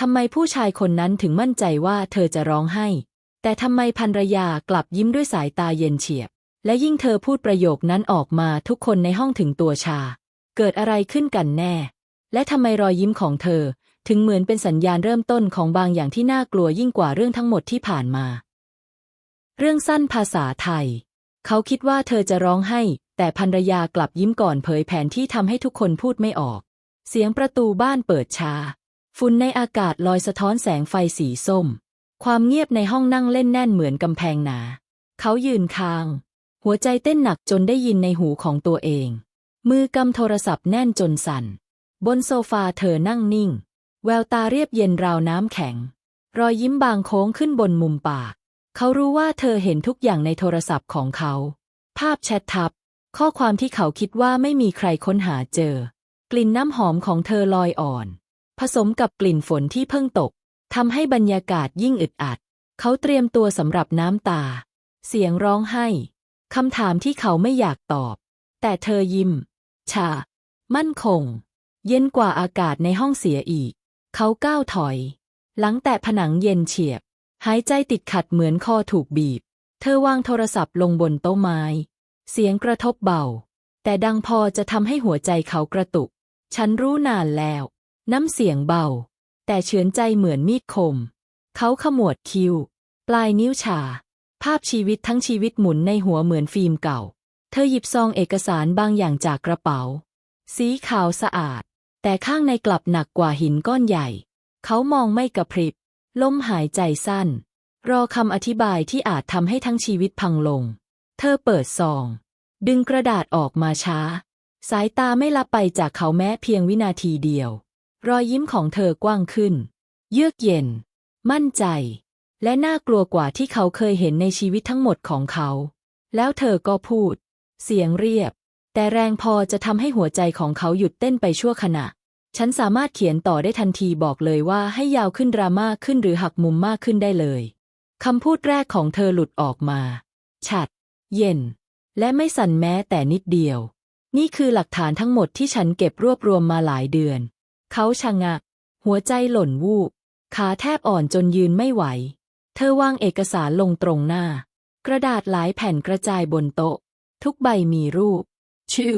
ทำไมผู้ชายคนนั้นถึงมั่นใจว่าเธอจะร้องไห้ แต่ทำไมภรรยากลับยิ้มด้วยสายตาเย็นเฉียบ และยิ่งเธอพูดประโยคนั้นออกมาทุกคนในห้องถึงตัวชา เกิดอะไรขึ้นกันแน่ และทำไมรอยยิ้มของเธอ ถึงเหมือนเป็นสัญญาณเริ่มต้นของบางอย่างที่น่ากลัวยิ่งกว่าเรื่องทั้งหมดที่ผ่านมา เรื่องสั้นภาษาไทย เขาคิดว่าเธอจะร้องไห้ แต่ภรรยากลับยิ้มก่อนเผยแผนที่ทำให้ทุกคนพูดไม่ออก เสียงประตูบ้านเปิดชา ฝุ่นในอากาศลอยสะท้อนแสงไฟสีส้ม ความเงียบในห้องนั่งเล่นแน่นเหมือนกำแพงหนา เขายืนคาง หัวใจเต้นหนักจนได้ยินในหูของตัวเอง มือกำโทรศัพท์แน่นจนสั่น บนโซฟาเธอนั่งนิ่ง แววตาเรียบเย็นราวน้ำแข็ง รอยยิ้มบางโค้งขึ้นบนมุมปาก เขารู้ว่าเธอเห็นทุกอย่างในโทรศัพท์ของเขา ภาพแชททับ ข้อความที่เขาคิดว่าไม่มีใครค้นหาเจอ กลิ่นน้ำหอมของเธอลอยอ่อน ผสมกับกลิ่นฝนที่เพิ่งตกทำให้บรรยากาศยิ่งอึดอัด เขาเตรียมตัวสำหรับน้ำตา เสียงร้องไห้คำถามที่เขาไม่อยากตอบ แต่เธอยิ้ม ชา มั่นคง เย็นกว่าอากาศในห้องเสียอีก เขาก้าวถอย หลังแตะผนังเย็นเฉียบ หายใจติดขัดเหมือนคอถูกบีบ เธอวางโทรศัพท์ลงบนโต๊ะไม้ เสียงกระทบเบา แต่ดังพอจะทำให้หัวใจเขากระตุก ฉันรู้นานแล้ว น้ำเสียงเบา แต่เฉือนใจเหมือนมีดคม เขาขมวดคิ้ว ปลายนิ้วชา ภาพชีวิตทั้งชีวิตหมุนในหัวเหมือนฟิล์มเก่า เธอหยิบซองเอกสารบางอย่างจากกระเป๋า สีขาวสะอาด แต่ข้างในกลับหนักกว่าหินก้อนใหญ่ เขามองไม่กระพริบล้มหายใจสั้น รอคำอธิบายที่อาจทำให้ทั้งชีวิตพังลง เธอเปิดซอง ดึงกระดาษออกมาช้า สายตาไม่ละไปจากเขาแม้เพียงวินาทีเดียว รอยยิ้มของเธอกว้างขึ้น เยือกเย็น มั่นใจ และน่ากลัวกว่าที่เขาเคยเห็นในชีวิตทั้งหมดของเขา แล้วเธอก็พูด เสียงเรียบ แต่แรงพอจะทำให้หัวใจของเขาหยุดเต้นไปชั่วขณะ ฉันสามารถเขียนต่อได้ทันทีบอกเลยว่าให้ยาวขึ้นดราม่าขึ้นหรือหักมุมมากขึ้นได้เลยคำพูดแรกของเธอหลุดออกมา ฉัด เย็น และไม่สั่นแม้แต่นิดเดียว นี่คือหลักฐานทั้งหมดที่ฉันเก็บรวบรวมมาหลายเดือน เขาชะงัก หัวใจหล่นวูบ ขาแทบอ่อนจนยืนไม่ไหว เธอวางเอกสารลงตรงหน้า กระดาษหลายแผ่นกระจายบนโต๊ะ ทุกใบมีรูป ชื่อ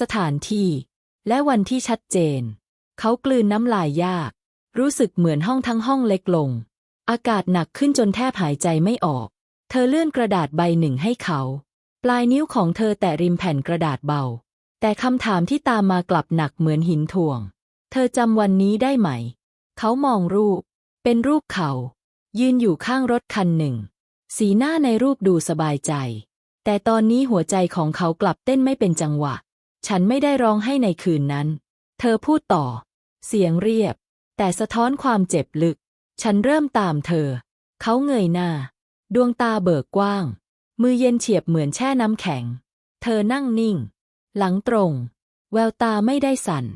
สถานที่ และวันที่ชัดเจน เขากลืนน้ำลายยาก รู้สึกเหมือนห้องทั้งห้องเล็กลง อากาศหนักขึ้นจนแทบหายใจไม่ออก เธอเลื่อนกระดาษใบหนึ่งให้เขา ปลายนิ้วของเธอแตะริมแผ่นกระดาษเบาแต่คำถามที่ตามมากลับหนักเหมือนหินถ่วง เธอจำวันนี้ได้ไหม เขามองรูป เป็นรูปเขา ยืนอยู่ข้างรถคันหนึ่ง สีหน้าในรูปดูสบายใจ แต่ตอนนี้หัวใจของเขากลับเต้นไม่เป็นจังหวะ ฉันไม่ได้ร้องให้ในคืนนั้น เธอพูดต่อ เสียงเรียบ แต่สะท้อนความเจ็บลึก ฉันเริ่มตามเธอ เขาเงยหน้า ดวงตาเบิกกว้าง มือเย็นเฉียบเหมือนแช่น้ำแข็ง เธอนั่งนิ่ง หลังตรง แววตาไม่ได้สั่น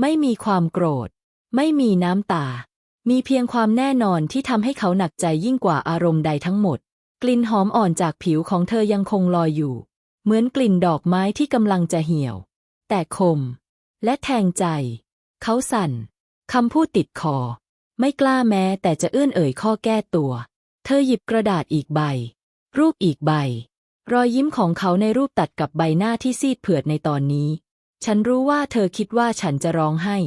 ไม่มีความโกรธ ไม่มีน้ำตา มีเพียงความแน่นอนที่ทำให้เขาหนักใจยิ่งกว่าอารมณ์ใดทั้งหมด กลิ่นหอมอ่อนจากผิวของเธอยังคงลอยอยู่ เหมือนกลิ่นดอกไม้ที่กำลังจะเหี่ยว แต่คม และแทงใจ เขาสั่นคำพูดติดคอ ไม่กล้าแม้แต่จะเอื้อนเอ่ยข้อแก้ตัว เธอหยิบกระดาษอีกใบ รูปอีกใบ รอยยิ้มของเขาในรูปตัดกับใบหน้าที่ซีดเผือดในตอนนี้ ฉันรู้ว่าเธอคิดว่าฉันจะร้องไห้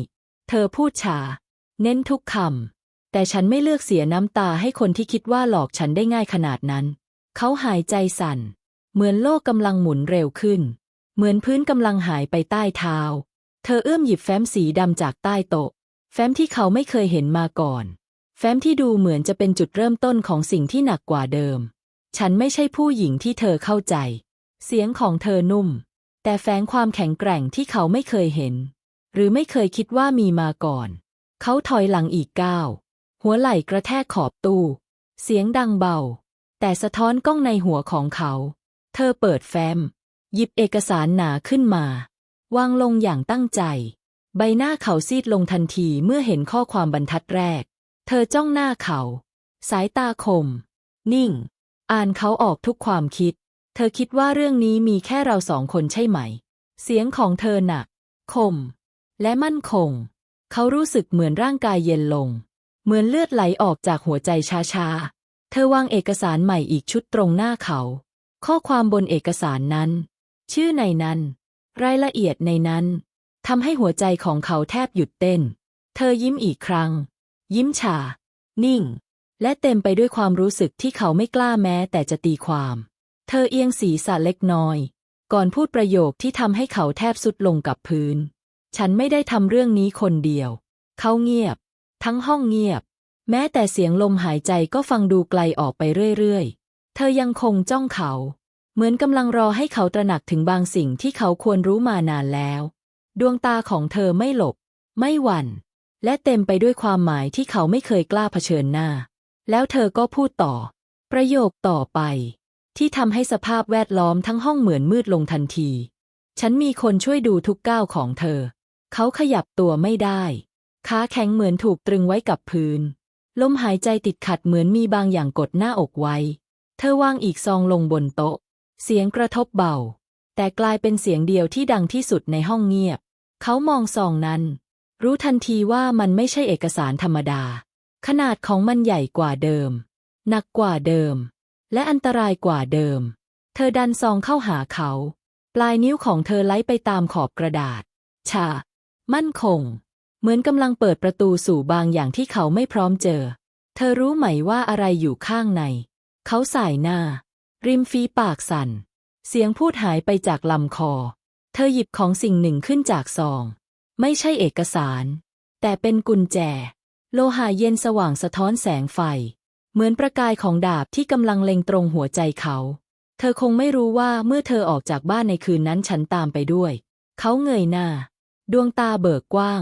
เธอพูดช้าเน้นทุกคำ แต่ฉันไม่เลือกเสียน้ำตาให้คนที่คิดว่าหลอกฉันได้ง่ายขนาดนั้น เขาหายใจสั่น เหมือนโลกกำลังหมุนเร็วขึ้น เหมือนพื้นกำลังหายไปใต้เท้า เธอเอื้อมหยิบแฟ้มสีดำจากใต้โต๊ะ แฟ้มที่เขาไม่เคยเห็นมาก่อน แฟ้มที่ดูเหมือนจะเป็นจุดเริ่มต้นของสิ่งที่หนักกว่าเดิม ฉันไม่ใช่ผู้หญิงที่เธอเข้าใจ เสียงของเธอนุ่ม แต่แฝงความแข็งแกร่งที่เขาไม่เคยเห็น หรือไม่เคยคิดว่ามีมาก่อน เขาถอยหลังอีกก้าวหัวไหล่กระแทกขอบตู้ เสียงดังเบา แต่สะท้อนกล้องในหัวของเขา เธอเปิดแฟ้ม หยิบเอกสารหนาขึ้นมา วางลงอย่างตั้งใจ ใบหน้าเขาซีดลงทันทีเมื่อเห็นข้อความบรรทัดแรก เธอจ้องหน้าเขา สายตาคม นิ่ง อ่านเขาออกทุกความคิด เธอคิดว่าเรื่องนี้มีแค่เราสองคนใช่ไหม เสียงของเธอหนัก คม และมั่นคง เขารู้สึกเหมือนร่างกายเย็นลง เหมือนเลือดไหลออกจากหัวใจช้าๆ เธอวางเอกสารใหม่อีกชุดตรงหน้าเขา ข้อความบนเอกสารนั้น ชื่อในนั้น รายละเอียดในนั้นทำให้หัวใจของเขาแทบหยุดเต้น เธอยิ้มอีกครั้ง ยิ้มฉา นิ่ง และเต็มไปด้วยความรู้สึกที่เขาไม่กล้าแม้แต่จะตีความ เธอเอียงศีรษะเล็กน้อย ก่อนพูดประโยคที่ทำให้เขาแทบสุดลงกับพื้น ฉันไม่ได้ทำเรื่องนี้คนเดียว เขาเงียบ ทั้งห้องเงียบ แม้แต่เสียงลมหายใจก็ฟังดูไกลออกไปเรื่อยๆ เธอยังคงจ้องเขา เหมือนกำลังรอให้เขาตระหนักถึงบางสิ่งที่เขาควรรู้มานานแล้ว ดวงตาของเธอไม่หลบ ไม่หวั่น และเต็มไปด้วยความหมายที่เขาไม่เคยกล้าเผชิญหน้า แล้วเธอก็พูดต่อ ประโยคต่อไป ที่ทำให้สภาพแวดล้อมทั้งห้องเหมือนมืดลงทันที ฉันมีคนช่วยดูทุกก้าวของเธอ เขาขยับตัวไม่ได้ขาแข็งเหมือนถูกตรึงไว้กับพื้น ลมหายใจติดขัดเหมือนมีบางอย่างกดหน้าอกไว้ เธอวางอีกซองลงบนโต๊ะ เสียงกระทบเบา แต่กลายเป็นเสียงเดียวที่ดังที่สุดในห้องเงียบ เขามองซองนั้น รู้ทันทีว่ามันไม่ใช่เอกสารธรรมดา ขนาดของมันใหญ่กว่าเดิม หนักกว่าเดิม และอันตรายกว่าเดิม เธอดันซองเข้าหาเขา ปลายนิ้วของเธอไล่ไปตามขอบกระดาษ ชา มั่นคง เหมือนกำลังเปิดประตูสู่บางอย่างที่เขาไม่พร้อมเจอ เธอรู้ไหมว่าอะไรอยู่ข้างใน เขาสายหน้า ริมฝีปากสั่น เสียงพูดหายไปจากลำคอ เธอหยิบของสิ่งหนึ่งขึ้นจากซอง ไม่ใช่เอกสาร แต่เป็นกุญแจ โลหะเย็นสว่างสะท้อนแสงไฟ เหมือนประกายของดาบที่กำลังเล็งตรงหัวใจเขา เธอคงไม่รู้ว่าเมื่อเธอออกจากบ้านในคืนนั้นฉันตามไปด้วย เขาเงยหน้า ดวงตาเบิกกว้าง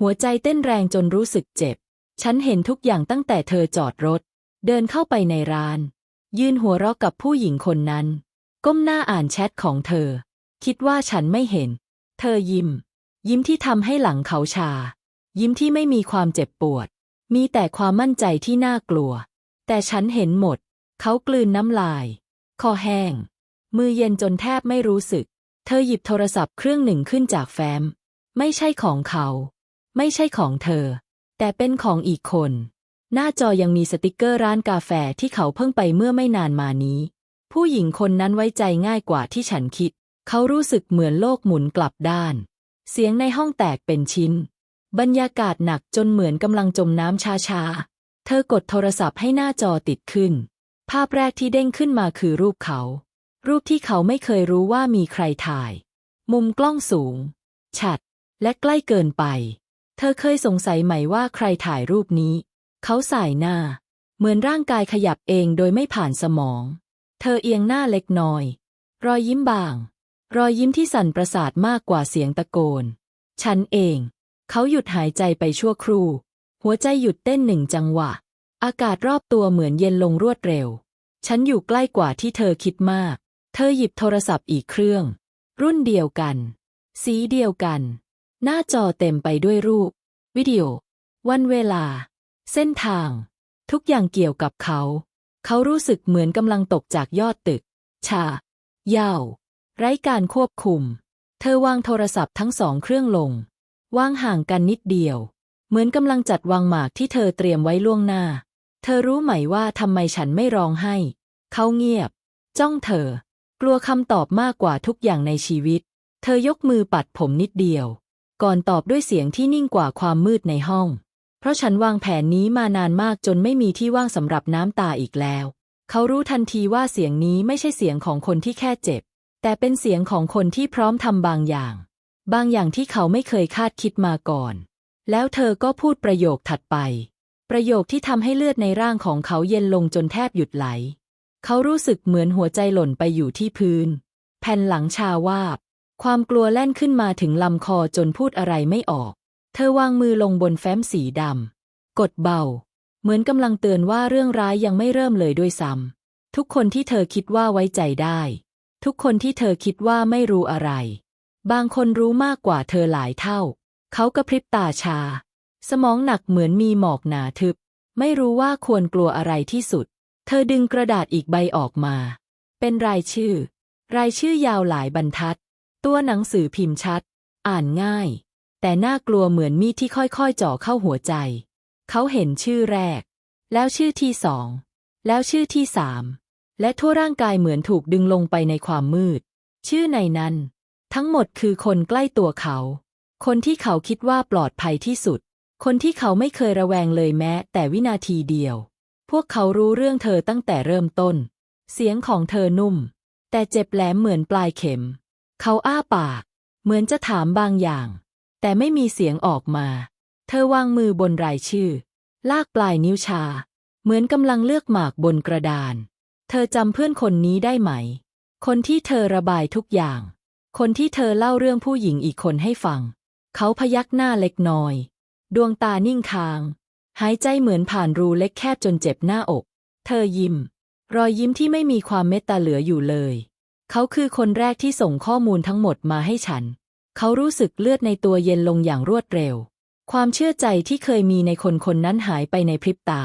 หัวใจเต้นแรงจนรู้สึกเจ็บ ฉันเห็นทุกอย่างตั้งแต่เธอจอดรถ เดินเข้าไปในร้าน ยืนหัวเราะกับผู้หญิงคนนั้น ก้มหน้าอ่านแชทของเธอ คิดว่าฉันไม่เห็น เธอยิ้ม ยิ้มที่ทำให้หลังเขาชา ยิ้มที่ไม่มีความเจ็บปวด มีแต่ความมั่นใจที่น่ากลัว แต่ฉันเห็นหมด เขากลืนน้ำลาย คอแห้ง มือเย็นจนแทบไม่รู้สึก เธอหยิบโทรศัพท์เครื่องหนึ่งขึ้นจากแฟ้ม ไม่ใช่ของเขา ไม่ใช่ของเธอ แต่เป็นของอีกคน หน้าจอยังมีสติกเกอร์ร้านกาแฟที่เขาเพิ่งไปเมื่อไม่นานมานี้ ผู้หญิงคนนั้นไว้ใจง่ายกว่าที่ฉันคิด เขารู้สึกเหมือนโลกหมุนกลับด้าน เสียงในห้องแตกเป็นชิ้น บรรยากาศหนักจนเหมือนกำลังจมน้ำชาๆ เธอกดโทรศัพท์ให้หน้าจอติดขึ้น ภาพแรกที่เด้งขึ้นมาคือรูปเขา รูปที่เขาไม่เคยรู้ว่ามีใครถ่าย มุมกล้องสูงฉัด และใกล้เกินไป เธอเคยสงสัยไหมว่าใครถ่ายรูปนี้ เขาสายหน้า เหมือนร่างกายขยับเองโดยไม่ผ่านสมอง เธอเอียงหน้าเล็กน้อย รอยยิ้มบาง รอยยิ้มที่สั่นประสาทมากกว่าเสียงตะโกน ฉันเอง เขาหยุดหายใจไปชั่วครู่ หัวใจหยุดเต้นหนึ่งจังหวะ อากาศรอบตัวเหมือนเย็นลงรวดเร็ว ฉันอยู่ใกล้กว่าที่เธอคิดมาก เธอหยิบโทรศัพท์อีกเครื่อง รุ่นเดียวกัน สีเดียวกัน หน้าจอเต็มไปด้วยรูป วิดีโอ วันเวลา เส้นทาง ทุกอย่างเกี่ยวกับเขา เขารู้สึกเหมือนกำลังตกจากยอดตึก ชา ยาว ไร้การควบคุม เธอวางโทรศัพท์ทั้งสองเครื่องลง วางห่างกันนิดเดียว เหมือนกำลังจัดวางหมากที่เธอเตรียมไว้ล่วงหน้า เธอรู้ไหมว่าทำไมฉันไม่ร้องไห้ เขาเงียบ จ้องเธอ กลัวคำตอบมากกว่าทุกอย่างในชีวิต เธอยกมือปัดผมนิดเดียว ก่อนตอบด้วยเสียงที่นิ่งกว่าความมืดในห้อง เพราะฉันวางแผนนี้มานานมากจนไม่มีที่ว่างสำหรับน้ำตาอีกแล้ว เขารู้ทันทีว่าเสียงนี้ไม่ใช่เสียงของคนที่แค่เจ็บ แต่เป็นเสียงของคนที่พร้อมทำบางอย่าง บางอย่างที่เขาไม่เคยคาดคิดมาก่อน แล้วเธอก็พูดประโยคถัดไป ประโยคที่ทำให้เลือดในร่างของเขาเย็นลงจนแทบหยุดไหล เขารู้สึกเหมือนหัวใจหล่นไปอยู่ที่พื้น แผ่นหลังชาวาบ ความกลัวแล่นขึ้นมาถึงลำคอจนพูดอะไรไม่ออก เธอวางมือลงบนแฟ้มสีดำ กดเบา เหมือนกำลังเตือนว่าเรื่องร้ายยังไม่เริ่มเลยด้วยซ้ำทุกคนที่เธอคิดว่าไว้ใจได้ ทุกคนที่เธอคิดว่าไม่รู้อะไร บางคนรู้มากกว่าเธอหลายเท่า เขากระพริบตาชา สมองหนักเหมือนมีหมอกหนาทึบ ไม่รู้ว่าควรกลัวอะไรที่สุด เธอดึงกระดาษอีกใบออกมา เป็นรายชื่อ รายชื่อยาวหลายบรรทัด ตัวหนังสือพิมพ์ชัด อ่านง่าย แต่น่ากลัวเหมือนมีดที่ค่อยๆเจ่อเข้าหัวใจ เขาเห็นชื่อแรก แล้วชื่อที่สอง แล้วชื่อที่สามและทั่วร่างกายเหมือนถูกดึงลงไปในความมืด ชื่อในนั้น ทั้งหมดคือคนใกล้ตัวเขา คนที่เขาคิดว่าปลอดภัยที่สุด คนที่เขาไม่เคยระแวงเลยแม้ แต่วินาทีเดียว พวกเขารู้เรื่องเธอตั้งแต่เริ่มต้น เสียงของเธอนุ่ม แต่เจ็บแหลมเหมือนปลายเข็ม เขาอ้าปาก เหมือนจะถามบางอย่าง แต่ไม่มีเสียงออกมา เธอวางมือบนรายชื่อ ลากปลายนิ้วชา เหมือนกำลังเลือกหมากบนกระดาน เธอจำเพื่อนคนนี้ได้ไหม คนที่เธอระบายทุกอย่าง คนที่เธอเล่าเรื่องผู้หญิงอีกคนให้ฟัง เขาพยักหน้าเล็กน้อย ดวงตานิ่งค้าง หายใจเหมือนผ่านรูเล็กแคบจนเจ็บหน้าอก เธอยิ้ม รอยยิ้มที่ไม่มีความเมตตาเหลืออยู่เลย เขาคือคนแรกที่ส่งข้อมูลทั้งหมดมาให้ฉัน เขารู้สึกเลือดในตัวเย็นลงอย่างรวดเร็ว ความเชื่อใจที่เคยมีในคนคนนั้นหายไปในพริบตา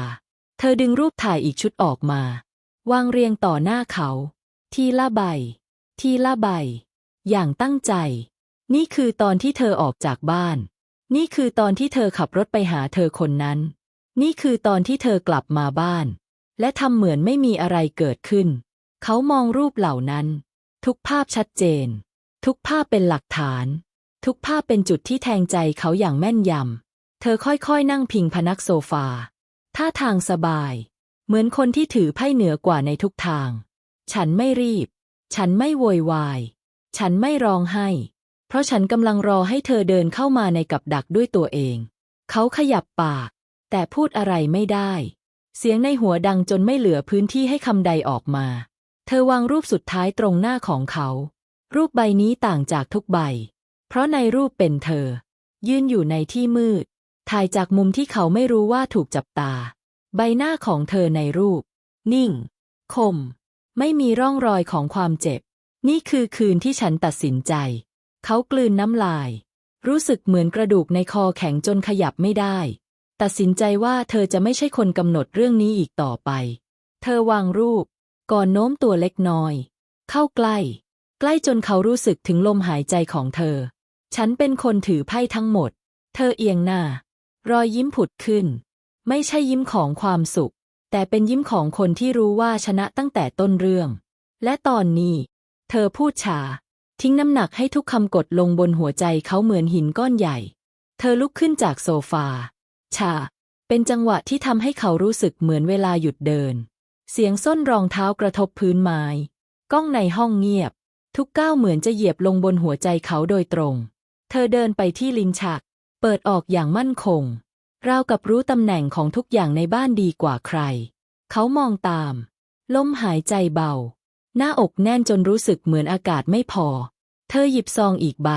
เธอดึงรูปถ่ายอีกชุดออกมา วางเรียงต่อหน้าเขา ทีละใบ ทีละใบ อย่างตั้งใจ นี่คือตอนที่เธอออกจากบ้าน นี่คือตอนที่เธอขับรถไปหาเธอคนนั้น นี่คือตอนที่เธอกลับมาบ้าน และทำเหมือนไม่มีอะไรเกิดขึ้น เขามองรูปเหล่านั้น ทุกภาพชัดเจน ทุกภาพเป็นหลักฐาน ทุกภาพเป็นจุดที่แทงใจเขาอย่างแม่นยำ เธอค่อยๆนั่งพิงพนักโซฟา ท่าทางสบาย เหมือนคนที่ถือไพ่เหนือกว่าในทุกทาง ฉันไม่รีบ ฉันไม่โวยวาย ฉันไม่ร้องไห้ เพราะฉันกำลังรอให้เธอเดินเข้ามาในกับดักด้วยตัวเอง เขาขยับปาก แต่พูดอะไรไม่ได้ เสียงในหัวดังจนไม่เหลือพื้นที่ให้คำใดออกมา เธอวางรูปสุดท้ายตรงหน้าของเขา รูปใบนี้ต่างจากทุกใบ เพราะในรูปเป็นเธอ ยืนอยู่ในที่มืด ถ่ายจากมุมที่เขาไม่รู้ว่าถูกจับตา ใบหน้าของเธอในรูป นิ่ง คม ไม่มีร่องรอยของความเจ็บ นี่คือคืนที่ฉันตัดสินใจ เขากลืนน้ำลาย รู้สึกเหมือนกระดูกในคอแข็งจนขยับไม่ได้ ตัดสินใจว่าเธอจะไม่ใช่คนกำหนดเรื่องนี้อีกต่อไป เธอวางรูป ก่อนโน้มตัวเล็กน้อย เข้าใกล้ ใกล้จนเขารู้สึกถึงลมหายใจของเธอ ฉันเป็นคนถือไพ่ทั้งหมด เธอเอียงหน้า รอยยิ้มผุดขึ้น ไม่ใช่ยิ้มของความสุข แต่เป็นยิ้มของคนที่รู้ว่าชนะตั้งแต่ต้นเรื่อง และตอนนี้ เธอพูดช้า ทิ้งน้ำหนักให้ทุกคำกดลงบนหัวใจเขาเหมือนหินก้อนใหญ่ เธอลุกขึ้นจากโซฟา ชา เป็นจังหวะที่ทำให้เขารู้สึกเหมือนเวลาหยุดเดิน เสียงส้นรองเท้ากระทบพื้นไม้กล้องในห้องเงียบ ทุกก้าวเหมือนจะเหยียบลงบนหัวใจเขาโดยตรง เธอเดินไปที่ลิ้นชัก เปิดออกอย่างมั่นคง ราวกับรู้ตำแหน่งของทุกอย่างในบ้านดีกว่าใคร เขามองตาม ลมหายใจเบา หน้าอกแน่นจนรู้สึกเหมือนอากาศไม่พอ เธอหยิบซองอีกใบ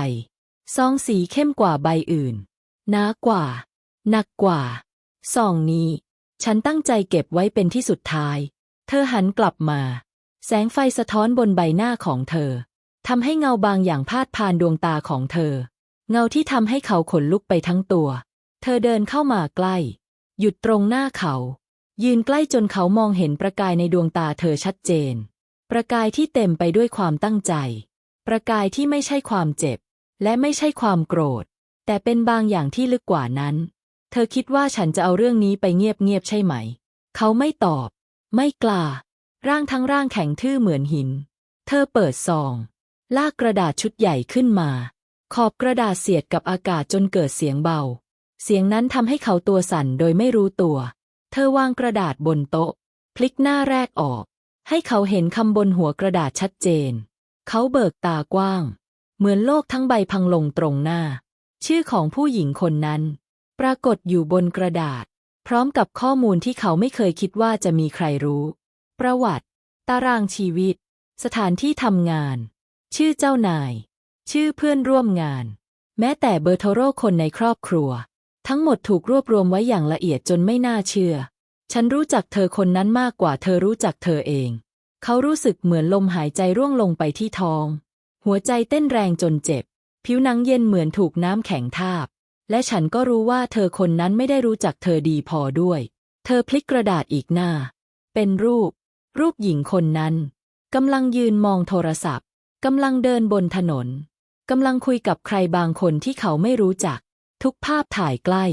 ซองสีเข้มกว่าใบอื่นหนากว่า หนักกว่า ซองนี้ ฉันตั้งใจเก็บไว้เป็นที่สุดท้าย เธอหันกลับมา แสงไฟสะท้อนบนใบหน้าของเธอทำให้เงาบางอย่างพาดผ่านดวงตาของเธอ เงาที่ทำให้เขาขนลุกไปทั้งตัว เธอเดินเข้ามาใกล้ หยุดตรงหน้าเขา ยืนใกล้จนเขามองเห็นประกายในดวงตาเธอชัดเจน ประกายที่เต็มไปด้วยความตั้งใจ ประกายที่ไม่ใช่ความเจ็บ และไม่ใช่ความโกรธ แต่เป็นบางอย่างที่ลึกกว่านั้น เธอคิดว่าฉันจะเอาเรื่องนี้ไปเงียบๆใช่ไหม เขาไม่ตอบ ไม่กล้า ร่างทั้งร่างแข็งทื่อเหมือนหิน เธอเปิดซอง ลากกระดาษชุดใหญ่ขึ้นมา ขอบกระดาษเสียดกับอากาศจนเกิดเสียงเบา เสียงนั้นทำให้เขาตัวสั่นโดยไม่รู้ตัว เธอวางกระดาษบนโต๊ะ พลิกหน้าแรกออก ให้เขาเห็นคำบนหัวกระดาษชัดเจน เขาเบิกตากว้าง เหมือนโลกทั้งใบพังลงตรงหน้า ชื่อของผู้หญิงคนนั้น ปรากฏอยู่บนกระดาษ พร้อมกับข้อมูลที่เขาไม่เคยคิดว่าจะมีใครรู้ ประวัติ ตารางชีวิต สถานที่ทำงาน ชื่อเจ้านาย ชื่อเพื่อนร่วมงาน แม้แต่เบอร์โทรคนในครอบครัว ทั้งหมดถูกรวบรวมไว้อย่างละเอียดจนไม่น่าเชื่อ ฉันรู้จักเธอคนนั้นมากกว่าเธอรู้จักเธอเอง เขารู้สึกเหมือนลมหายใจร่วงลงไปที่ท้อง หัวใจเต้นแรงจนเจ็บ ผิวหนังเย็นเหมือนถูกน้ำแข็งทาบ และฉันก็รู้ว่าเธอคนนั้นไม่ได้รู้จักเธอดีพอด้วย เธอพลิกกระดาษอีกหน้า เป็นรูป รูปหญิงคนนั้นกำลังยืนมองโทรศัพท์กำลังเดินบนถนนกำลังคุยกับใครบางคนที่เขาไม่รู้จัก ทุกภาพถ่ายใกล้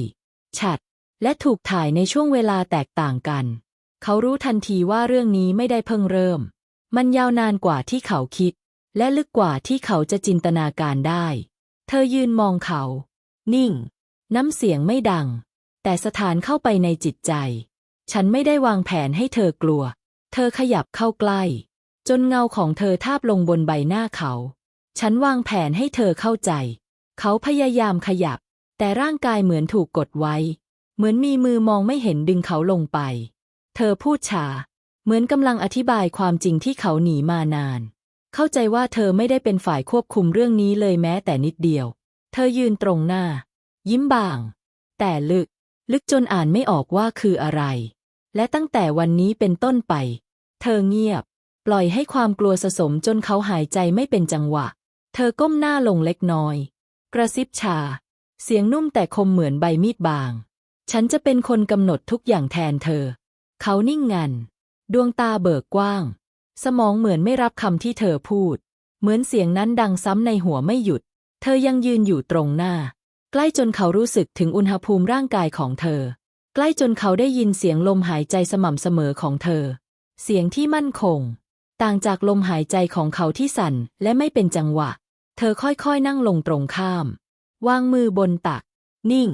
ชัด และถูกถ่ายในช่วงเวลาแตกต่างกัน เขารู้ทันทีว่าเรื่องนี้ไม่ได้เพิ่งเริ่ม มันยาวนานกว่าที่เขาคิด และลึกกว่าที่เขาจะจินตนาการได้ เธอยืนมองเขา นิ่ง น้ำเสียงไม่ดัง แต่สถานเข้าไปในจิตใจ ฉันไม่ได้วางแผนให้เธอกลัว เธอขยับเข้าใกล้ จนเงาของเธอทาบลงบนใบหน้าเขา ฉันวางแผนให้เธอเข้าใจ เขาพยายามขยับ แต่ร่างกายเหมือนถูกกดไว้ เหมือนมีมือมองไม่เห็นดึงเขาลงไป เธอพูดช้าเหมือนกำลังอธิบายความจริงที่เขาหนีมานาน เข้าใจว่าเธอไม่ได้เป็นฝ่ายควบคุมเรื่องนี้เลยแม้แต่นิดเดียว เธอยืนตรงหน้า ยิ้มบาง แต่ลึก ลึกจนอ่านไม่ออกว่าคืออะไร และตั้งแต่วันนี้เป็นต้นไป เธอเงียบ ปล่อยให้ความกลัวสะสมจนเขาหายใจไม่เป็นจังหวะ เธอก้มหน้าลงเล็กน้อย กระซิบชา เสียงนุ่มแต่คมเหมือนใบมีดบาง ฉันจะเป็นคนกำหนดทุกอย่างแทนเธอ เขานิ่งงัน ดวงตาเบิกกว้าง สมองเหมือนไม่รับคำที่เธอพูด เหมือนเสียงนั้นดังซ้ำในหัวไม่หยุด เธอยังยืนอยู่ตรงหน้า ใกล้จนเขารู้สึกถึงอุณหภูมิร่างกายของเธอ ใกล้จนเขาได้ยินเสียงลมหายใจสม่ำเสมอของเธอ เสียงที่มั่นคง ต่างจากลมหายใจของเขาที่สั่นและไม่เป็นจังหวะ เธอค่อยๆนั่งลงตรงข้าม วางมือบนตัก นิ่ง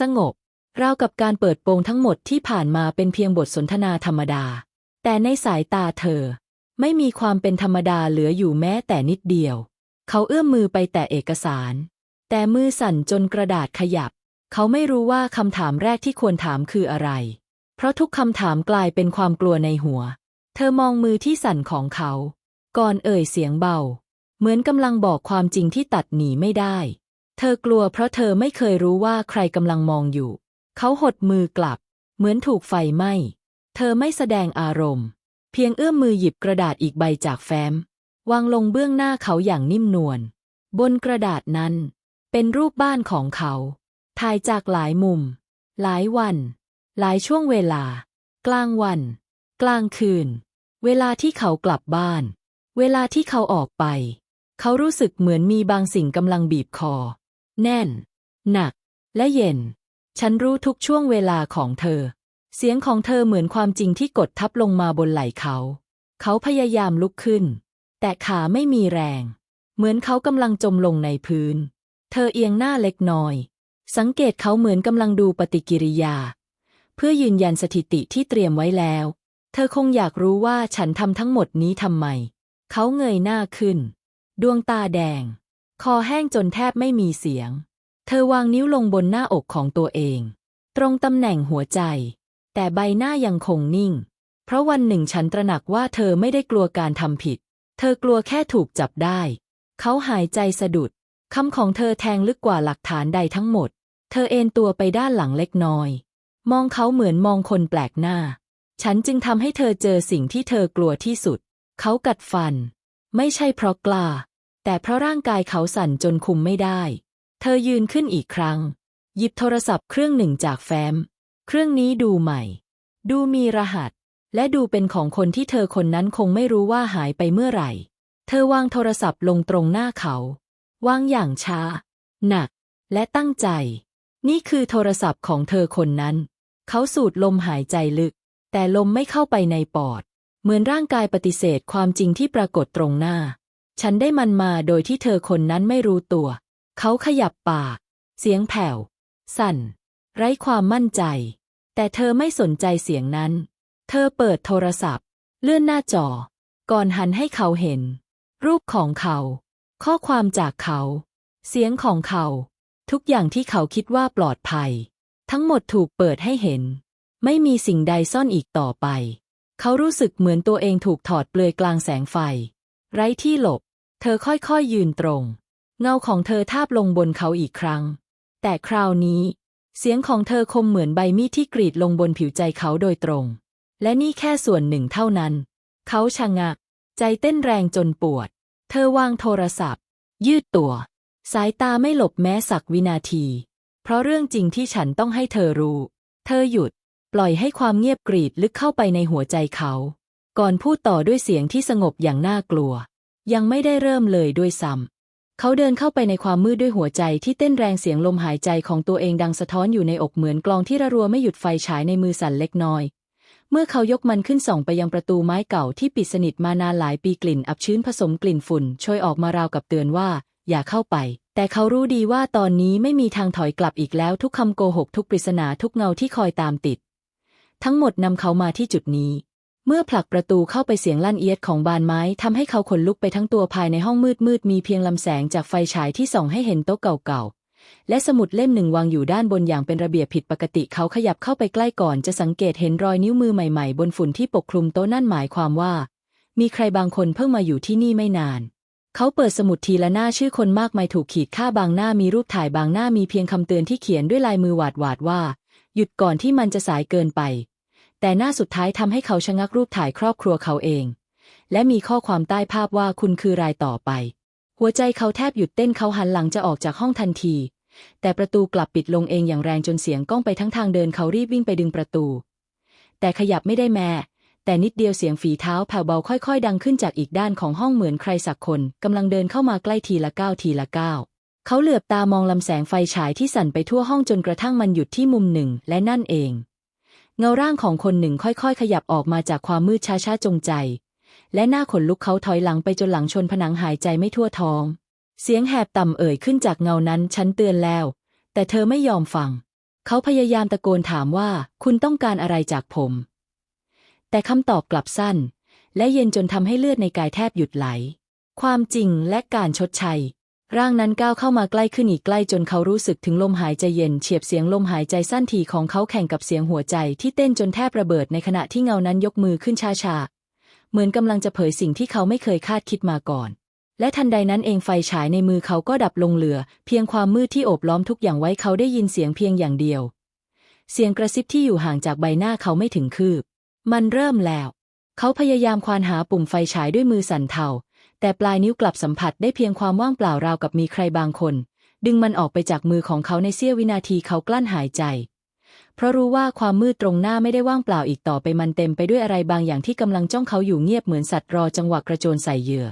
สงบ ราวกับการเปิดโปงทั้งหมดที่ผ่านมาเป็นเพียงบทสนทนาธรรมดา แต่ในสายตาเธอ ไม่มีความเป็นธรรมดาเหลืออยู่แม้แต่นิดเดียว เขาเอื้อมมือไปแตะเอกสาร แต่มือสั่นจนกระดาษขยับ เขาไม่รู้ว่าคำถามแรกที่ควรถามคืออะไร เพราะทุกคำถามกลายเป็นความกลัวในหัว เธอมองมือที่สั่นของเขา ก่อนเอ่ยเสียงเบา เหมือนกำลังบอกความจริงที่ตัดหนีไม่ได้ เธอกลัวเพราะเธอไม่เคยรู้ว่าใครกำลังมองอยู่ เขาหดมือกลับ เหมือนถูกไฟไหม้ เธอไม่แสดงอารมณ์ เพียงเอื้อมมือหยิบกระดาษอีกใบจากแฟ้ม วางลงเบื้องหน้าเขาอย่างนิ่มนวล บนกระดาษนั้น เป็นรูปบ้านของเขา ถ่ายจากหลายมุม หลายวัน หลายช่วงเวลา กลางวัน กลางคืน เวลาที่เขากลับบ้าน เวลาที่เขาออกไป เขารู้สึกเหมือนมีบางสิ่งกำลังบีบคอ แน่น หนัก และเย็น ฉันรู้ทุกช่วงเวลาของเธอ เสียงของเธอเหมือนความจริงที่กดทับลงมาบนไหล่เขา เขาพยายามลุกขึ้น แต่ขาไม่มีแรง เหมือนเขากำลังจมลงในพื้น เธอเอียงหน้าเล็กน้อย สังเกตเขาเหมือนกำลังดูปฏิกิริยา เพื่อยืนยันสถิติที่เตรียมไว้แล้ว เธอคงอยากรู้ว่าฉันทำทั้งหมดนี้ทำไม เขาเงยหน้าขึ้น ดวงตาแดง คอแห้งจนแทบไม่มีเสียง เธอวางนิ้วลงบนหน้าอกของตัวเอง ตรงตำแหน่งหัวใจ แต่ใบหน้ายังคงนิ่ง เพราะวันหนึ่งฉันตระหนักว่าเธอไม่ได้กลัวการทำผิด เธอกลัวแค่ถูกจับได้ เขาหายใจสะดุดคำของเธอแทงลึกกว่าหลักฐานใดทั้งหมด เธอเอนตัวไปด้านหลังเล็กน้อย มองเขาเหมือนมองคนแปลกหน้า ฉันจึงทำให้เธอเจอสิ่งที่เธอกลัวที่สุด เขากัดฟัน ไม่ใช่เพราะกล้า แต่เพราะร่างกายเขาสั่นจนคุมไม่ได้ เธอยืนขึ้นอีกครั้ง หยิบโทรศัพท์เครื่องหนึ่งจากแฟ้ม เครื่องนี้ดูใหม่ ดูมีรหัส และดูเป็นของคนที่เธอคนนั้นคงไม่รู้ว่าหายไปเมื่อไหร่ เธอวางโทรศัพท์ลงตรงหน้าเขา วางอย่างช้า หนัก และตั้งใจ นี่คือโทรศัพท์ของเธอคนนั้น เขาสูดลมหายใจลึก แต่ลมไม่เข้าไปในปอด เหมือนร่างกายปฏิเสธความจริงที่ปรากฏตรงหน้า ฉันได้มันมาโดยที่เธอคนนั้นไม่รู้ตัว เขาขยับปาก เสียงแผ่ว สั่น ไร้ความมั่นใจ แต่เธอไม่สนใจเสียงนั้น เธอเปิดโทรศัพท์ เลื่อนหน้าจอ ก่อนหันให้เขาเห็น รูปของเขา ข้อความจากเขา เสียงของเขา ทุกอย่างที่เขาคิดว่าปลอดภัย ทั้งหมดถูกเปิดให้เห็น ไม่มีสิ่งใดซ่อนอีกต่อไป เขารู้สึกเหมือนตัวเองถูกถอดเปลือยกลางแสงไฟ ไร้ที่หลบ เธอค่อยๆยืนตรง เงาของเธอทาบลงบนเขาอีกครั้ง แต่คราวนี้ เสียงของเธอคมเหมือนใบมีดที่กรีดลงบนผิวใจเขาโดยตรง และนี่แค่ส่วนหนึ่งเท่านั้น เขาชะงัก ใจเต้นแรงจนปวด เธอวางโทรศัพท์ ยืดตัว สายตาไม่หลบแม้สักวินาที เพราะเรื่องจริงที่ฉันต้องให้เธอรู้ เธอหยุด ปล่อยให้ความเงียบกรีดลึกเข้าไปในหัวใจเขา ก่อนพูดต่อด้วยเสียงที่สงบอย่างน่ากลัว ยังไม่ได้เริ่มเลยด้วยซ้ำ เขาเดินเข้าไปในความมืดด้วยหัวใจที่เต้นแรงเสียงลมหายใจของตัวเองดังสะท้อนอยู่ในอกเหมือนกลองที่ระรัวไม่หยุดไฟฉายในมือสั่นเล็กน้อย เมื่อเขายกมันขึ้นส่องไปยังประตูไม้เก่าที่ปิดสนิทมานานหลายปีกลิ่นอับชื้นผสมกลิ่นฝุ่นโชยออกมาราวกับเตือนว่า อย่าเข้าไป แต่เขารู้ดีว่าตอนนี้ไม่มีทางถอยกลับอีกแล้วทุกคำโกหกทุกปริศนาทุกเงาที่คอยตามติด ทั้งหมดนำเขามาที่จุดนี้ เมื่อผลักประตูเข้าไปเสียงลั่นเอียดของบานไม้ทำให้เขาขนลุกไปทั้งตัวภายในห้องมืดมืดมีเพียงลำแสงจากไฟฉายที่ส่องให้เห็นโต๊ะเก่าๆ และสมุดเล่มหนึ่งวางอยู่ด้านบนอย่างเป็นระเบียบผิดปกติเขาขยับเข้าไปใกล้ก่อนจะสังเกตเห็นรอยนิ้วมือใหม่ๆ บนฝุ่นที่ปกคลุมโต๊ะนั่นหมายความว่า มีใครบางคนเพิ่งมาอยู่ที่นี่ไม่นานเขาเปิดสมุดทีละหน้าชื่อคนมากมายถูกขีดค่าบางหน้ามีรูปถ่ายบางหน้ามีเพียงคำเตือนที่เขียนด้วยลายมือหวาดหวาดว่า หยุดก่อนที่มันจะสายเกินไป แต่หน้าสุดท้ายทำให้เขาชะงักรูปถ่ายครอบครัวเขาเอง และมีข้อความใต้ภาพว่าคุณคือรายต่อไป หัวใจเขาแทบหยุดเต้นเขาหันหลังจะออกจากห้องทันที แต่ประตูกลับปิดลงเองอย่างแรงจนเสียงก้องไปทั้งทางเดินเขารีบวิ่งไปดึงประตู แต่ขยับไม่ได้แม้แต่นิดเดียวเสียงฝีเท้าแผ่วเบาค่อยๆ ดังขึ้นจากอีกด้านของห้องเหมือนใครสักคนกำลังเดินเข้ามาใกล้ทีละก้าวทีละก้าวเขาเหลือบตามองลำแสงไฟฉายที่สั่นไปทั่วห้องจนกระทั่งมันหยุดที่มุมหนึ่ง และนั่นเอง เงาร่างของคนหนึ่งค่อยๆ ขยับออกมาจากความมืดช้าๆจงใจ และหน้าขนลุกเขาถอยหลังไปจนหลังชนผนังหายใจไม่ทั่วท้อง เสียงแหบต่ำเอ่ยขึ้นจากเงานั้นฉันเตือนแล้ว แต่เธอไม่ยอมฟัง เขาพยายามตะโกนถามว่าคุณต้องการอะไรจากผม แต่คำตอบกลับสั้น และเย็นจนทำให้เลือดในกายแทบหยุดไหล ความจริงและการชดใช้ ร่างนั้นก้าวเข้ามาใกล้ขึ้นอีกใกล้จนเขารู้สึกถึงลมหายใจเย็นเฉียบเสียงลมหายใจสั้นถี่ของเขาแข่งกับเสียงหัวใจที่เต้นจนแทบระเบิดในขณะที่เงานั้นยกมือขึ้นช้าๆ เหมือนกำลังจะเผยสิ่งที่เขาไม่เคยคาดคิดมาก่อน และทันใดนั้นเองไฟฉายในมือเขาก็ดับลงเหลือ เพียงความมืดที่โอบล้อมทุกอย่างไว้เขาได้ยินเสียงเพียงอย่างเดียว เสียงกระซิบที่อยู่ห่างจากใบหน้าเขาไม่ถึงคืบ มันเริ่มแล้ว เขาพยายามควานหาปุ่มไฟฉายด้วยมือสั่นเทา แต่ปลายนิ้วกลับสัมผัสได้เพียงความว่างเปล่าราวกับมีใครบางคน ดึงมันออกไปจากมือของเขาในเสี้ยววินาทีเขากลั้นหายใจ เพราะรู้ว่าความมืดตรงหน้าไม่ได้ว่างเปล่าอีกต่อไปมันเต็มไปด้วยอะไรบางอย่างที่กำลังจ้องเขาอยู่เงียบเหมือนสัตว์รอจังหวะกระโจนใส่เหยื่อ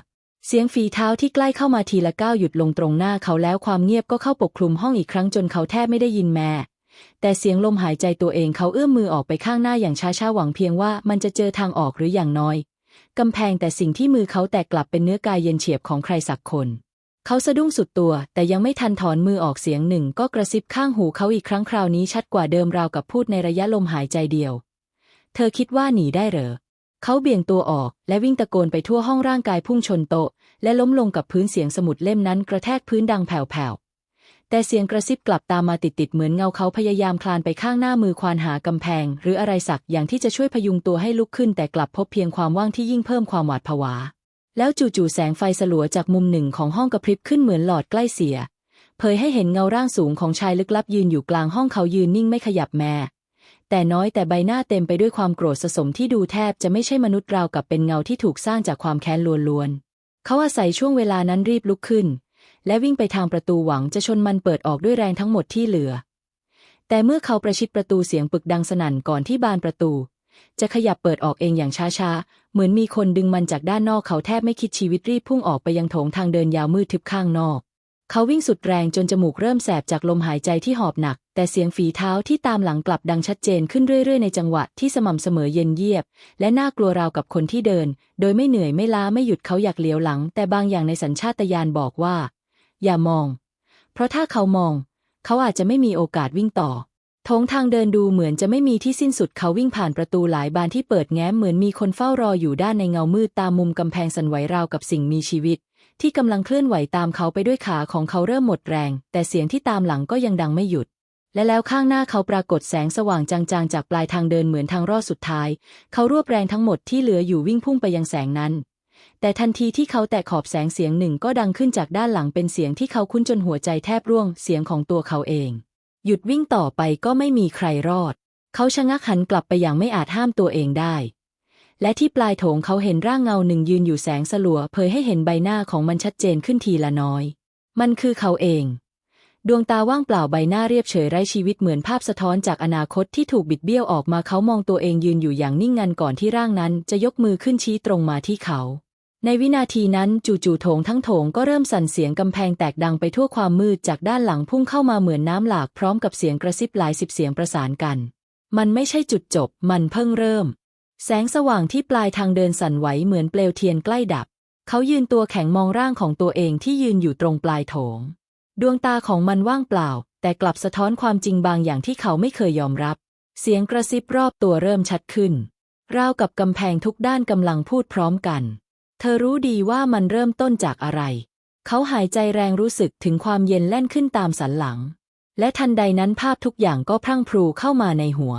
เสียงฝีเท้าที่ใกล้เข้ามาทีละก้าวหยุดลงตรงหน้าเขาแล้วความเงียบก็เข้าปกคลุมห้องอีกครั้งจนเขาแทบไม่ได้ยินแม้แต่เสียงลมหายใจตัวเองเขาเอื้อมมือออกไปข้างหน้าอย่างช้าๆหวังเพียงว่ามันจะเจอทางออกหรืออย่างน้อย กำแพงแต่สิ่งที่มือเขาแตกกลับเป็นเนื้อกายเย็นเฉียบของใครสักคน เขาสะดุ้งสุดตัว แต่ยังไม่ทันถอนมือออกเสียงหนึ่ง ก็กระซิบข้างหูเขาอีกครั้งคราวนี้ชัดกว่าเดิมราวกับพูดในระยะลมหายใจเดียว เธอคิดว่าหนีได้เหรอ เขาเบี่ยงตัวออก และวิ่งตะโกนไปทั่วห้องร่างกายพุ่งชนโต๊ะและล้มลงกับพื้นเสียงสมุดเล่มนั้นกระแทกพื้นดังแผ่วๆ แต่เสียงกระซิบกลับตามมาติดๆเหมือนเงาเขาพยายามคลานไปข้างหน้ามือควานหากำแพง หรืออะไรสักอย่างที่จะช่วยพยุงตัวให้ลุกขึ้น แต่กลับพบเพียงความว่างที่ยิ่งเพิ่มความหวาดผวา แล้วจู่ๆแสงไฟสลัวจากมุมหนึ่งของห้องกระพริบขึ้นเหมือนหลอดใกล้เสีย เผยให้เห็นเงาร่างสูงของชายลึกลับยืนอยู่กลางห้องเขายืนนิ่งไม่ขยับแม้แต่น้อยแต่ใบหน้าเต็มไปด้วยความโกรธสะสมที่ดูแทบจะไม่ใช่มนุษย์ราวกับเป็นเงาที่ถูกสร้างจากความแค้นล้วนๆเขาอาศัยช่วงเวลานั้นรีบลุกขึ้น และวิ่งไปทางประตูหวังจะชนมันเปิดออกด้วยแรงทั้งหมดที่เหลือ แต่เมื่อเขาประชิดประตูเสียงปึกดังสนั่นก่อนที่บานประตู จะขยับเปิดออกเองอย่างช้าๆ เหมือนมีคนดึงมันจากด้านนอกเขาแทบไม่คิดชีวิตรีบพุ่งออกไปยังโถงทางเดินยาวมืดทึบข้างนอก เขาวิ่งสุดแรงจนจมูกเริ่มแสบจากลมหายใจที่หอบหนัก แต่เสียงฝีเท้าที่ตามหลังกลับดังชัดเจนขึ้นเรื่อยๆ ในจังหวะที่สม่ำเสมอเย็นเยียบ และน่ากลัวราวกับคนที่เดิน โดยไม่เหนื่อยไม่ล้าไม่หยุดเขาอยากเลี้ยวหลัง แต่บางอย่างในสัญชาตญาณบอกว่า อย่ามอง เพราะถ้าเขามอง เขาอาจจะไม่มีโอกาสวิ่งต่อโถงทางเดินดูเหมือนจะไม่มีที่สิ้นสุดเขาวิ่งผ่านประตูหลายบานที่เปิดแง้มเหมือนมีคนเฝ้ารออยู่ด้านในเงามืดตามมุมกำแพงสันไหวราวกับสิ่งมีชีวิต ที่กำลังเคลื่อนไหวตามเขาไปด้วยขาของเขาเริ่มหมดแรง แต่เสียงที่ตามหลังก็ยังดังไม่หยุด และแล้วข้างหน้าเขาปรากฏแสงสว่างจางๆ จากปลายทางเดินเหมือนทางรอดสุดท้าย เขารวบแรงทั้งหมดที่เหลืออยู่วิ่งพุ่งไปยังแสงนั้น แต่ทันทีที่เขาแตะขอบแสงเสียงหนึ่งก็ดังขึ้นจากด้านหลังเป็นเสียงที่เขาคุ้นจนหัวใจแทบร่วงเสียงของตัวเขาเอง หยุดวิ่งต่อไปก็ไม่มีใครรอด เขาชะงักหันกลับไปอย่างไม่อาจห้ามตัวเองได้ และที่ปลายโถงเขาเห็นร่างเงาหนึ่งยืนอยู่แสงสลัวเผยให้เห็นใบหน้าของมันชัดเจนขึ้นทีละน้อย มันคือเขาเอง ดวงตาว่างเปล่าใบหน้าเรียบเฉยไร้ชีวิตเหมือนภาพสะท้อนจากอนาคตที่ถูกบิดเบี้ยวออกมาเขามองตัวเองยืนอยู่อย่างนิ่งงันก่อนที่ร่างนั้นจะยกมือขึ้นชี้ตรงมาที่เขา ในวินาทีนั้นจู่ๆโถงทั้งโถงก็เริ่มสั่นเสียงกำแพงแตกดังไปทั่วความมืดจากด้านหลังพุ่งเข้ามาเหมือนน้ำหลากพร้อมกับเสียงกระซิบหลายสิบเสียงประสานกัน มันไม่ใช่จุดจบ มันเพิ่งเริ่ม แสงสว่างที่ปลายทางเดินสั่นไหวเหมือนเปลวเทียนใกล้ดับ เขายืนตัวแข็งมองร่างของตัวเองที่ยืนอยู่ตรงปลายโถง ดวงตาของมันว่างเปล่า แต่กลับสะท้อนความจริงบางอย่างที่เขาไม่เคยยอมรับ เสียงกระซิบรอบตัวเริ่มชัดขึ้น ราวกับกำแพงทุกด้านกำลังพูดพร้อมกัน เธอรู้ดีว่ามันเริ่มต้นจากอะไร เขาหายใจแรงรู้สึกถึงความเย็นแล่นขึ้นตามสันหลัง และทันใดนั้นภาพทุกอย่างก็พรั่งพรูเข้ามาในหัว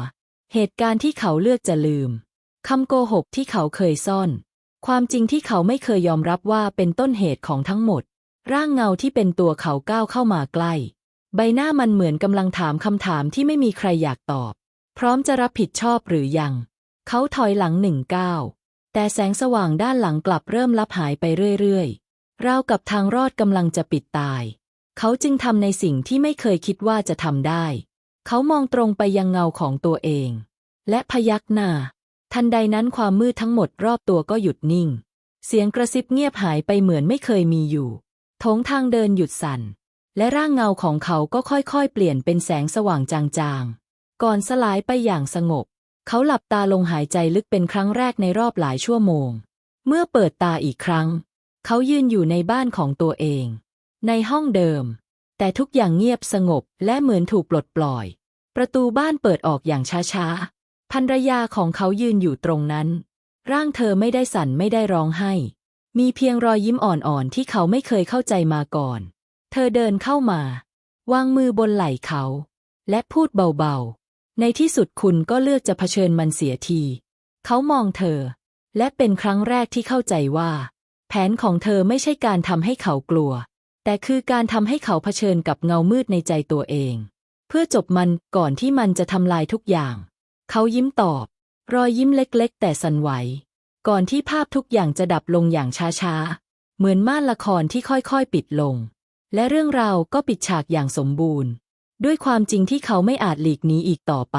เหตุการณ์ที่เขาเลือกจะลืมคำโกหกที่เขาเคยซ่อน ความจริงที่เขาไม่เคยยอมรับว่าเป็นต้นเหตุของทั้งหมด ร่างเงาที่เป็นตัวเขาก้าวเข้ามาใกล้ ใบหน้ามันเหมือนกำลังถามคำถามที่ไม่มีใครอยากตอบ พร้อมจะรับผิดชอบหรือยัง เขาถอยหลังหนึ่งก้าว แต่แสงสว่างด้านหลังกลับเริ่มลับหายไปเรื่อยๆ ราวกับทางรอดกำลังจะปิดตาย เขาจึงทำในสิ่งที่ไม่เคยคิดว่าจะทำได้ เขามองตรงไปยังเงาของตัวเอง และพยักหน้า ทันใดนั้นความมืดทั้งหมดรอบตัวก็หยุดนิ่ง เสียงกระซิบเงียบหายไปเหมือนไม่เคยมีอยู่โถงทางเดินหยุดสั่น และร่างเงาของเขาก็ค่อยๆ เปลี่ยนเป็นแสงสว่างจางๆ ก่อนสลายไปอย่างสงบ เขาหลับตาลงหายใจลึกเป็นครั้งแรกในรอบหลายชั่วโมง เมื่อเปิดตาอีกครั้ง เขายืนอยู่ในบ้านของตัวเอง ในห้องเดิม แต่ทุกอย่างเงียบสงบและเหมือนถูกปลดปล่อย ประตูบ้านเปิดออกอย่างช้าๆภรรยาของเขายืนอยู่ตรงนั้น ร่างเธอไม่ได้สั่นไม่ได้ร้องไห้ มีเพียงรอยยิ้มอ่อนๆที่เขาไม่เคยเข้าใจมาก่อน เธอเดินเข้ามาวางมือบนไหล่เขา และพูดเบาๆ ในที่สุดคุณก็เลือกจะเผชิญมันเสียที เขามองเธอ และเป็นครั้งแรกที่เข้าใจว่า แผนของเธอไม่ใช่การทำให้เขากลัว แต่คือการทำให้เขาเผชิญกับเงามืดในใจตัวเอง เพื่อจบมันก่อนที่มันจะทำลายทุกอย่าง เขายิ้มตอบ รอยยิ้มเล็กๆ แต่สั่นไหว ก่อนที่ภาพทุกอย่างจะดับลงอย่างช้าๆ เหมือนม่านละครที่ค่อยๆ ปิดลง และเรื่องราวก็ปิดฉากอย่างสมบูรณ์ ด้วยความจริงที่เขาไม่อาจหลีกหนีอีกต่อไป